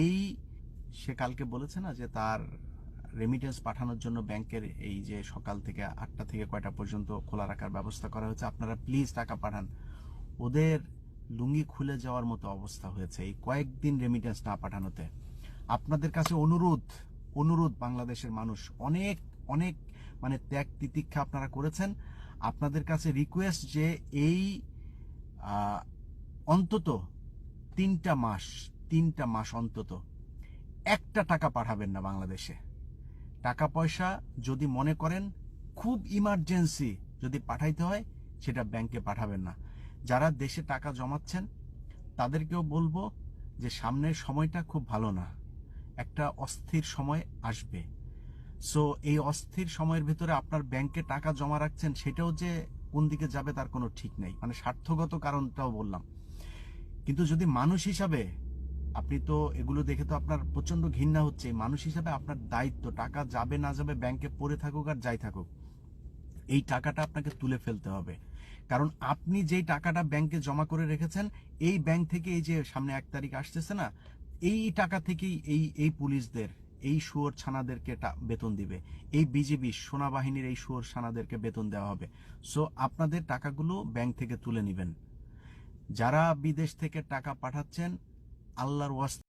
এই সে কালকে বলেছে না যে তার রেমিটেন্স পাঠানোর জন্য ব্যাংকের এই যে সকাল থেকে আটটা থেকে কয়টা পর্যন্ত খোলা রাখার ব্যবস্থা করা হয়েছে, আপনারা প্লিজ টাকা পাঠান। ওদের লুঙ্গি খুলে যাওয়ার মতো অবস্থা হয়েছে। এই কয়েকদিন রেমিটেন্স না পাঠানোতে আপনাদের কাছে অনুরোধ অনুরোধ বাংলাদেশের মানুষ। অনেক অনেক মানে ত্যাগ তিতিক্ষা আপনারা করেছেন। আপনাদের কাছে রিকোয়েস্ট যে এই অন্তত তিনটা মাস তিনটা মাস অন্তত। একটা টাকা পাঠাবেন না বাংলাদেশে। টাকা পয়সা যদি মনে করেন, খুব ইমার্জেন্সি যদি পাঠাইতে হয়, সেটা ব্যাংকে পাঠাবেন না। যারা দেশে টাকা জমাচ্ছেন, তাদেরকেও বলব যে সামনের সময়টা খুব ভালো না। একটা অস্থির সময় আসবে। সো এই অস্থির সময়ের ভিতরে আপনার ব্যাংকে টাকা জমা রাখছেন, সেটাও যে কোন দিকে যাবে তার কোনো ঠিক নেই। মানে স্বার্থগত কারণটাও বললাম। কিন্তু যদি মানুষ হিসাবে আপনি তো এগুলো দেখে তো আপনার প্রচণ্ড ঘৃণা হচ্ছে। মানুষ হিসাবে আপনার দায়িত্ব, টাকা যাবে না যাবে ব্যাংকে পড়ে থাকুক আর যাই থাকুক, এই টাকাটা আপনাকে তুলে ফেলতে হবে। কারণ আপনি যেই টাকাটা ব্যাংকে জমা করে রেখেছেন, এই ব্যাংক থেকে এই যে সামনে এক তারিখ আসতেছে না, এই টাকা থেকেই এই এই পুলিশদের, এই শুয়োর ছানাদেরকে বেতন দিবে। এই বিজেপি সেনাবাহিনীর এই শুয়োর ছানাদেরকে বেতন দেওয়া হবে। সো আপনাদের টাকাগুলো ব্যাংক থেকে তুলে নেবেন। যারা বিদেশ থেকে টাকা পাঠাচ্ছেন আল্লাহর ওয়াস্তে